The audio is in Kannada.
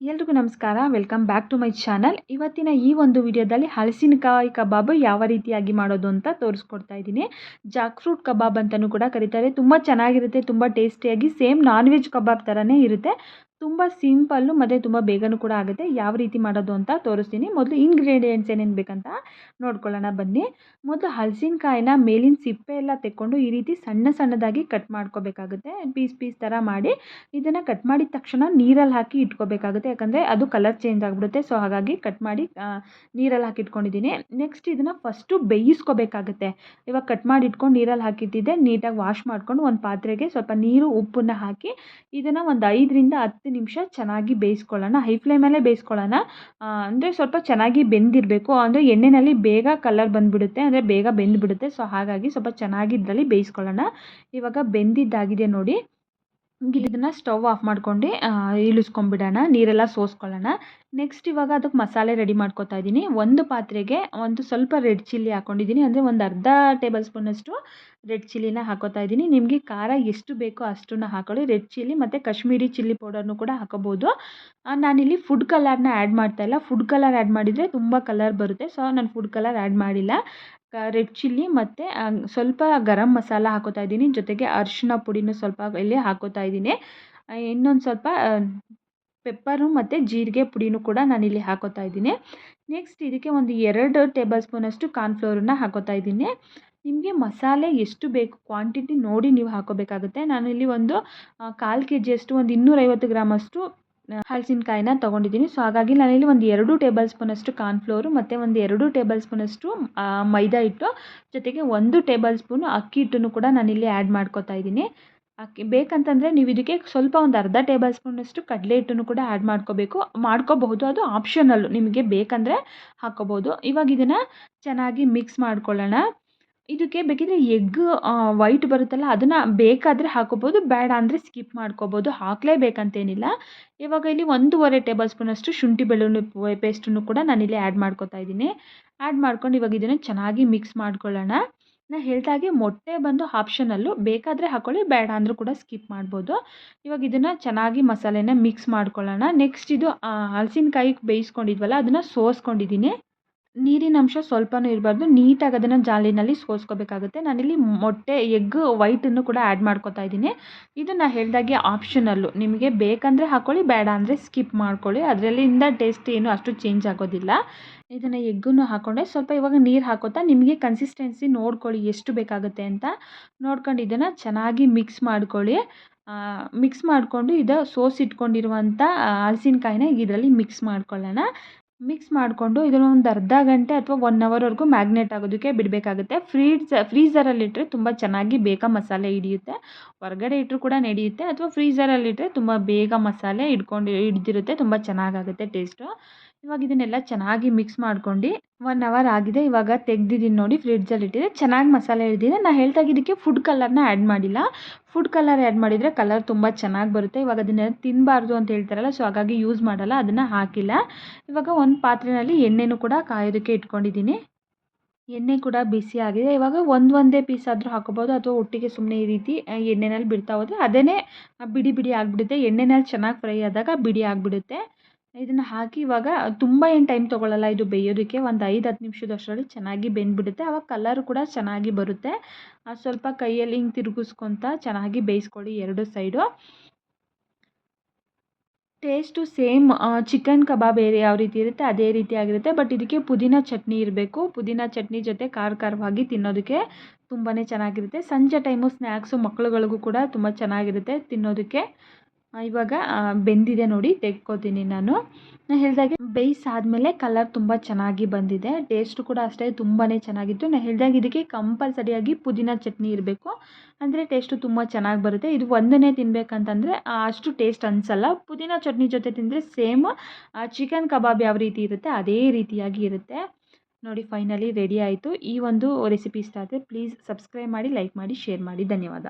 ಎಲ್ರಿಗೂ ನಮಸ್ಕಾರ. Welcome back to my channel ಇವತ್ತಿನ ಈ ಒಂದು ವಿಡಿಯೋದಲ್ಲಿ ಹಲಸಿನಕಾಯಿ ಕಬಾಬ್ ಯಾವ ರೀತಿಯಾಗಿ ಮಾಡೋದು ಅಂತ ತೋರಿಸ್ಕೊಡ್ತಾ ಇದ್ದೀನಿ. ಜಾಕ್ ಫ್ರೂಟ್ ಕಬಾಬ್ ಅಂತಲೂ ಕೂಡ ಕರೀತಾರೆ. ತುಂಬ ಚೆನ್ನಾಗಿರುತ್ತೆ, ತುಂಬ ಟೇಸ್ಟಿಯಾಗಿ ಸೇಮ್ ನಾನ್ ವೆಜ್ ಕಬಾಬ್ ಥರನೇ ಇರುತ್ತೆ. ತುಂಬ ಸಿಂಪಲ್ಲು, ಮತ್ತು ತುಂಬ ಬೇಗನೂ ಕೂಡ ಆಗುತ್ತೆ. ಯಾವ ರೀತಿ ಮಾಡೋದು ಅಂತ ತೋರಿಸ್ತೀನಿ. ಮೊದಲು ಇಂಗ್ರೀಡಿಯೆಂಟ್ಸ್ ಏನೇನು ಬೇಕಂತ ನೋಡ್ಕೊಳ್ಳೋಣ, ಬನ್ನಿ. ಮೊದಲು ಹಲಸಿನಕಾಯಿನ ಮೇಲಿನ ಸಿಪ್ಪೆ ಎಲ್ಲ ತೆಕ್ಕೊಂಡು ಈ ರೀತಿ ಸಣ್ಣ ಸಣ್ಣದಾಗಿ ಕಟ್ ಮಾಡ್ಕೋಬೇಕಾಗುತ್ತೆ. ಪೀಸ್ ಪೀಸ್ ಥರ ಮಾಡಿ ಇದನ್ನು ಕಟ್ ಮಾಡಿದ ತಕ್ಷಣ ನೀರಲ್ಲಿ ಹಾಕಿ ಇಟ್ಕೋಬೇಕಾಗುತ್ತೆ. ಯಾಕಂದರೆ ಅದು ಕಲರ್ ಚೇಂಜ್ ಆಗಿಬಿಡುತ್ತೆ. ಸೊ ಹಾಗಾಗಿ ಕಟ್ ಮಾಡಿ ನೀರಲ್ಲಿ ಹಾಕಿ ಇಟ್ಕೊಂಡಿದ್ದೀನಿ. ನೆಕ್ಸ್ಟ್ ಇದನ್ನು ಫಸ್ಟು ಬೇಯಿಸ್ಕೋಬೇಕಾಗುತ್ತೆ. ಇವಾಗ ಕಟ್ ಮಾಡಿ ಇಟ್ಕೊಂಡು ನೀರಲ್ಲಿ ಹಾಕಿಟ್ಟಿದ್ದೆ. ನೀಟಾಗಿ ವಾಶ್ ಮಾಡ್ಕೊಂಡು ಒಂದು ಪಾತ್ರೆಗೆ ಸ್ವಲ್ಪ ನೀರು, ಉಪ್ಪನ್ನು ಹಾಕಿ ಇದನ್ನು ಒಂದು ಐದರಿಂದ ಹತ್ತು ಹತ್ತು ನಿಮಿಷ ಚೆನ್ನಾಗಿ ಬೇಯಿಸ್ಕೊಳ್ಳೋಣ, ಹೈ ಫ್ಲೇಮಲ್ಲೇ ಬೇಯಿಸ್ಕೊಳ್ಳೋಣ. ಅಂದರೆ ಸ್ವಲ್ಪ ಚೆನ್ನಾಗಿ ಬೆಂದಿರಬೇಕು. ಅಂದರೆ ಎಣ್ಣೆಯಲ್ಲಿ ಬೇಗ ಕಲರ್ ಬಂದುಬಿಡುತ್ತೆ, ಅಂದರೆ ಬೇಗ ಬೆಂದುಬಿಡುತ್ತೆ. ಸೊ, ಹಾಗಾಗಿ ಸ್ವಲ್ಪ ಚೆನ್ನಾಗಿ ಇದರಲ್ಲಿ ಬೇಯಿಸ್ಕೊಳ್ಳೋಣ. ಇವಾಗ ಬೆಂದಿದ್ದಾಗಿದೆ ನೋಡಿ. ಇದನ್ನು ಸ್ಟವ್ ಆಫ್ ಮಾಡ್ಕೊಂಡು ಇಳಿಸ್ಕೊಂಬಿಡೋಣ ನೀರೆಲ್ಲ ಸೋಸ್ಕೊಳ್ಳೋಣ. ನೆಕ್ಸ್ಟ್ ಇವಾಗ ಅದಕ್ಕೆ ಮಸಾಲೆ ರೆಡಿ ಮಾಡ್ಕೊತಾ ಇದ್ದೀನಿ. ಒಂದು ಪಾತ್ರೆಗೆ ಒಂದು ಸ್ವಲ್ಪ ರೆಡ್ ಚಿಲ್ಲಿ ಹಾಕ್ಕೊಂಡಿದ್ದೀನಿ ಅಂದರೆ ಒಂದು ಅರ್ಧ ಟೇಬಲ್ ಸ್ಪೂನಷ್ಟು ರೆಡ್ ಚಿಲ್ಲಿನ ಹಾಕೋತಾ ಇದ್ದೀನಿ. ನಿಮಗೆ ಖಾರ ಎಷ್ಟು ಬೇಕೋ ಅಷ್ಟನ್ನು ಹಾಕೊಳ್ಳಿ. ರೆಡ್ ಚಿಲ್ಲಿ ಮತ್ತು ಕಾಶ್ಮೀರಿ ಚಿಲ್ಲಿ ಪೌಡರ್ನು ಕೂಡ ಹಾಕೋಬೋದು ನಾನಿಲ್ಲಿ ಫುಡ್ ಕಲರ್ನ ಆ್ಯಡ್ ಮಾಡ್ತಾಯಿಲ್ಲ ಫುಡ್ ಕಲರ್ ಆ್ಯಡ್ ಮಾಡಿದರೆ ತುಂಬ ಕಲರ್ ಬರುತ್ತೆ. ಸೊ ನಾನು ಫುಡ್ ಕಲರ್ ಆ್ಯಡ್ ಮಾಡಿಲ್ಲ. ರೆಡ್ ಚಿಲ್ಲಿ ಮತ್ತು ಸ್ವಲ್ಪ ಗರಂ ಮಸಾಲ ಹಾಕೋತಾ ಇದ್ದೀನಿ. ಜೊತೆಗೆ ಅರಿಶಿನ ಪುಡಿನೂ ಸ್ವಲ್ಪ ಇಲ್ಲಿ ಹಾಕೋತಾ ಇದ್ದೀನಿ. ಇನ್ನೊಂದು ಸ್ವಲ್ಪ ಪೆಪ್ಪರು ಮತ್ತು ಜೀರಿಗೆ ಪುಡಿನೂ ಕೂಡ ನಾನಿಲ್ಲಿ ಹಾಕೋತಾ ಇದ್ದೀನಿ. ನೆಕ್ಸ್ಟ್ ಇದಕ್ಕೆ ಒಂದು ಎರಡು ಟೇಬಲ್ ಸ್ಪೂನಷ್ಟು ಕಾರ್ನ್ಫ್ಲೋರನ್ನ ಹಾಕೋತಾ ಇದ್ದೀನಿ. ನಿಮಗೆ ಮಸಾಲೆ ಎಷ್ಟು ಬೇಕು ಕ್ವಾಂಟಿಟಿ ನೋಡಿ ನೀವು ಹಾಕೋಬೇಕಾಗುತ್ತೆ. ನಾನಿಲ್ಲಿ ಒಂದು ಕಾಲು ಕೆ ಜಿಯಷ್ಟು ಒಂದು ಇನ್ನೂರೈವತ್ತು ಗ್ರಾಮಷ್ಟು ಹಲಸಿನಕಾಯಿನ ತೊಗೊಂಡಿದ್ದೀನಿ. ಸೊ ಹಾಗಾಗಿ ನಾನಿಲ್ಲಿ ಒಂದು ಎರಡು ಟೇಬಲ್ ಸ್ಪೂನಷ್ಟು ಕಾರ್ನ್ಫ್ಲೋರು ಮತ್ತು ಒಂದು ಎರಡು ಟೇಬಲ್ ಸ್ಪೂನಷ್ಟು ಮೈದಾ ಹಿಟ್ಟು, ಜೊತೆಗೆ ಒಂದು ಟೇಬಲ್ ಸ್ಪೂನು ಅಕ್ಕಿ ಹಿಟ್ಟನ್ನು ಕೂಡ ನಾನಿಲ್ಲಿ ಆ್ಯಡ್ ಮಾಡ್ಕೋತಾ ಇದ್ದೀನಿ. ಅಕ್ಕಿ ಬೇಕಂತಂದರೆ ನೀವು ಇದಕ್ಕೆ ಸ್ವಲ್ಪ ಒಂದು ಅರ್ಧ ಟೇಬಲ್ ಸ್ಪೂನಷ್ಟು ಕಡಲೆ ಹಿಟ್ಟನ್ನು ಕೂಡ ಆ್ಯಡ್ ಮಾಡ್ಕೋಬೇಕು. ಮಾಡ್ಕೋಬಹುದು, ಅದು ಆಪ್ಷನಲ್ಲು ನಿಮಗೆ ಬೇಕಂದರೆ ಹಾಕ್ಕೋಬೋದು ಇವಾಗ ಇದನ್ನು ಚೆನ್ನಾಗಿ ಮಿಕ್ಸ್ ಮಾಡ್ಕೊಳ್ಳೋಣ. ಇದಕ್ಕೆ ಬೇಕಿದ್ರೆ ಎಗ್ ವೈಟ್ ಬರುತ್ತಲ್ಲ, ಅದನ್ನು ಬೇಕಾದರೆ ಹಾಕೋಬೋದು ಬೇಡ ಅಂದರೆ ಸ್ಕಿಪ್ ಮಾಡ್ಕೋಬೋದು ಹಾಕಲೇಬೇಕಂತೇನಿಲ್ಲ. ಇವಾಗ ಇಲ್ಲಿ ಒಂದೂವರೆ ಟೇಬಲ್ ಸ್ಪೂನಷ್ಟು ಶುಂಠಿ ಬೆಳ್ಳುಳ್ಳಿ ಪೇಸ್ಟನ್ನು ಕೂಡ ನಾನಿಲ್ಲಿ ಆ್ಯಡ್ ಮಾಡ್ಕೋತಾ ಇದ್ದೀನಿ. ಆ್ಯಡ್ ಮಾಡ್ಕೊಂಡು ಇವಾಗ ಇದನ್ನು ಚೆನ್ನಾಗಿ ಮಿಕ್ಸ್ ಮಾಡ್ಕೊಳ್ಳೋಣ. ನಾ ಹೇಳ್ದಾಗೆ ಮೊಟ್ಟೆ ಬಂದು ಆಪ್ಷನಲ್ಲು. ಬೇಕಾದರೆ ಹಾಕ್ಕೊಳ್ಳಿ ಬೇಡ ಅಂದರೂ ಕೂಡ ಸ್ಕಿಪ್ ಮಾಡ್ಬೋದು. ಇವಾಗ ಇದನ್ನು ಚೆನ್ನಾಗಿ ಮಸಾಲೆನ ಮಿಕ್ಸ್ ಮಾಡ್ಕೊಳ್ಳೋಣ. ನೆಕ್ಸ್ಟ್ ಇದು ಹಲಸಿನಕಾಯಿ ಬೇಯಿಸ್ಕೊಂಡಿದ್ವಲ್ಲ, ಅದನ್ನು ಸೋಸ್ಕೊಂಡಿದ್ದೀನಿ ನೀರಿನ ಅಂಶ ಸ್ವಲ್ಪನೂ ಇರಬಾರ್ದು. ನೀಟಾಗಿ ಅದನ್ನು ಜಾಲಿನಲ್ಲಿ ಸೋಸ್ಕೋಬೇಕಾಗುತ್ತೆ. ನಾನಿಲ್ಲಿ ಮೊಟ್ಟೆ, ಎಗ್, ವೈಟನ್ನು ಕೂಡ ಆ್ಯಡ್ ಮಾಡ್ಕೊತಾ ಇದ್ದೀನಿ. ಇದು ನಾನು ಹೇಳಿದಾಗೆ ಆಪ್ಷನಲ್ಲು. ನಿಮಗೆ ಬೇಕಂದರೆ ಹಾಕ್ಕೊಳ್ಳಿ ಬೇಡ ಅಂದರೆ ಸ್ಕಿಪ್ ಮಾಡ್ಕೊಳ್ಳಿ. ಅದರಲ್ಲಿಂದ ಟೇಸ್ಟ್ ಏನು ಅಷ್ಟು ಚೇಂಜ್ ಆಗೋದಿಲ್ಲ. ಇದನ್ನು ಎಗ್ಗನ್ನು ಹಾಕ್ಕೊಂಡೆ ಸ್ವಲ್ಪ ಇವಾಗ ನೀರು ಹಾಕೋತಾ ನಿಮಗೆ ಕನ್ಸಿಸ್ಟೆನ್ಸಿ ನೋಡ್ಕೊಳ್ಳಿ ಎಷ್ಟು ಬೇಕಾಗುತ್ತೆ ಅಂತ. ನೋಡ್ಕೊಂಡು ಇದನ್ನು ಚೆನ್ನಾಗಿ ಮಿಕ್ಸ್ ಮಾಡ್ಕೊಳ್ಳಿ. ಮಿಕ್ಸ್ ಮಾಡಿಕೊಂಡು ಇದು ಸೋಸಿಟ್ಕೊಂಡಿರುವಂಥ ಹಲಸಿನಕಾಯಿನ ಇದರಲ್ಲಿ ಮಿಕ್ಸ್ ಮಾಡ್ಕೊಳ್ಳೋಣ. ಮಿಕ್ಸ್ ಮಾಡಿಕೊಂಡು ಇದನ್ನು ಒಂದು ಅರ್ಧ ಗಂಟೆ ಅಥವಾ ಒನ್ ಅವರ್ವರೆಗೂ ಮ್ಯಾಗ್ನೇಟ್ ಆಗೋದಕ್ಕೆ ಬಿಡಬೇಕಾಗುತ್ತೆ. ಫ್ರೀಜ್ ಫ್ರೀಝರಲ್ಲಿಟ್ಟರೆ ತುಂಬ ಚೆನ್ನಾಗಿ ಬೇಗ ಮಸಾಲೆ ಹಿಡಿಯುತ್ತೆ. ಹೊರಗಡೆ ಇಟ್ಟರೂ ಕೂಡ ನಡೆಯುತ್ತೆ. ಅಥವಾ ಫ್ರೀಝರಲ್ಲಿಟ್ಟರೆ ತುಂಬ ಬೇಗ ಮಸಾಲೆ ಹಿಡ್ಕೊಂಡು, ಹಿಡ್ದಿರುತ್ತೆ. ತುಂಬ ಚೆನ್ನಾಗಾಗುತ್ತೆ ಟೇಸ್ಟು ಇವಾಗ ಇದನ್ನೆಲ್ಲ ಚೆನ್ನಾಗಿ ಮಿಕ್ಸ್ ಮಾಡ್ಕೊಂಡು ಒನ್ ಅವರ್ ಆಗಿದೆ. ಇವಾಗ ತೆಗ್ದಿದ್ದೀನಿ ನೋಡಿ ಫ್ರಿಡ್ಜಲ್ಲಿ ಇಟ್ಟಿದೆ. ಚೆನ್ನಾಗಿ ಮಸಾಲೆ ಹಿಡಿದಿದೆ. ನಾನು ಹೇಳ್ತಾ ಇದಕ್ಕೆ ಫುಡ್ ಕಲರ್ನ ಆ್ಯಡ್ ಮಾಡಿಲ್ಲ. ಫುಡ್ ಕಲರ್ ಆ್ಯಡ್ ಮಾಡಿದರೆ ಕಲರ್ ತುಂಬ ಚೆನ್ನಾಗಿ ಬರುತ್ತೆ. ಇವಾಗ ಅದನ್ನೆಲ್ಲ ತಿನ್ನಬಾರ್ದು ಅಂತ ಹೇಳ್ತಾರಲ್ಲ ಸೊ ಹಾಗಾಗಿ ಯೂಸ್ ಮಾಡಲ್ಲ, ಅದನ್ನು ಹಾಕಿಲ್ಲ. ಇವಾಗ ಒಂದು ಪಾತ್ರೆಯಲ್ಲಿ ಎಣ್ಣೆನೂ ಕೂಡ ಕಾಯೋದಕ್ಕೆ ಇಟ್ಕೊಂಡಿದ್ದೀನಿ. ಎಣ್ಣೆ ಕೂಡ ಬಿಸಿ ಆಗಿದೆ. ಇವಾಗ ಒಂದು ಒಂದೇ ಪೀಸ್ ಆದರೂ ಹಾಕೋಬೋದು. ಅಥವಾ ಒಟ್ಟಿಗೆ ಸುಮ್ಮನೆ ಈ ರೀತಿ ಎಣ್ಣೆನಲ್ಲಿ ಬಿಡ್ತಾ ಹೋದರೆ ಅದೇ ಬಿಡಿ ಬಿಡಿ ಆಗಿಬಿಡುತ್ತೆ. ಎಣ್ಣೆನಲ್ಲಿ ಚೆನ್ನಾಗಿ ಫ್ರೈ ಆದಾಗ ಬಿಡಿ ಆಗಿಬಿಡುತ್ತೆ. ಇದನ್ನು ಹಾಕಿ ಇವಾಗ ತುಂಬ ಏನು ಟೈಮ್ ತೊಗೊಳ್ಳಲ್ಲ ಇದು ಬೇಯೋದಕ್ಕೆ ಒಂದು ಐದು ಹತ್ತು ನಿಮಿಷದಷ್ಟರಲ್ಲಿ ಚೆನ್ನಾಗಿ ಬೆಂದ್ಬಿಡುತ್ತೆ. ಆವಾಗ ಕಲರ್ ಕೂಡ ಚೆನ್ನಾಗಿ ಬರುತ್ತೆ. ಸ್ವಲ್ಪ ಕೈಯಲ್ಲಿ ಹಿಂಗೆ ತಿರುಗಿಸ್ಕೊತ ಚೆನ್ನಾಗಿ ಬೇಯಿಸ್ಕೊಳ್ಳಿ ಎರಡು side taste same chicken kebab ಏರಿ, ಯಾವ ರೀತಿ ಇರುತ್ತೆ ಅದೇ ರೀತಿ ಆಗಿರುತ್ತೆ. ಬಟ್ ಇದಕ್ಕೆ ಪುದೀನ ಚಟ್ನಿ ಇರಬೇಕು. ಪುದೀನ ಚಟ್ನಿ ಜೊತೆ ಖಾರ ಖಾರವಾಗಿ ತಿನ್ನೋದಕ್ಕೆ ತುಂಬಾ ಚೆನ್ನಾಗಿರುತ್ತೆ. ಸಂಜೆ ಟೈಮು ಸ್ನ್ಯಾಕ್ಸು ಮಕ್ಕಳುಗಳಿಗೂ ಕೂಡ ತುಂಬ ಚೆನ್ನಾಗಿರುತ್ತೆ ತಿನ್ನೋದಕ್ಕೆ. ಇವಾಗ ಬೆಂದಿದೆ ನೋಡಿ, ತೆಕ್ಕೋತೀನಿ ನಾನು. ನಾನು ಹೇಳಿದಾಗೆ ಬೇಯಿಸಾದ್ಮೇಲೆ ಕಲರ್ ತುಂಬ ಚೆನ್ನಾಗಿ ಬಂದಿದೆ. ಟೇಸ್ಟ್ ಕೂಡ ಅಷ್ಟೇ ತುಂಬಾ ಚೆನ್ನಾಗಿತ್ತು. ನಾನು ಹೇಳಿದಾಗ ಇದಕ್ಕೆ ಕಂಪಲ್ಸರಿಯಾಗಿ ಪುದೀನ ಚಟ್ನಿ ಇರಬೇಕು. ಅಂದರೆ ಟೇಸ್ಟು ತುಂಬ ಚೆನ್ನಾಗಿ ಬರುತ್ತೆ. ಇದು ಒಂದನೇ ತಿನ್ನಬೇಕಂತಂದರೆ ಅಷ್ಟು ಟೇಸ್ಟ್ ಅನಿಸಲ್ಲ. ಪುದೀನ ಚಟ್ನಿ ಜೊತೆ ತಿಂದರೆ ಸೇಮ್ ಚಿಕನ್ ಕಬಾಬ್ ಯಾವ ರೀತಿ ಇರುತ್ತೆ, ಅದೇ ರೀತಿಯಾಗಿ ಇರುತ್ತೆ. ನೋಡಿ ಫೈನಲಿ ರೆಡಿ ಆಯಿತು. ಈ ಒಂದು ರೆಸಿಪಿ ಇಷ್ಟ ಆದರೆ ಪ್ಲೀಸ್ ಸಬ್ಸ್ಕ್ರೈಬ್ ಮಾಡಿ ಲೈಕ್ ಮಾಡಿ ಶೇರ್ ಮಾಡಿ. ಧನ್ಯವಾದ.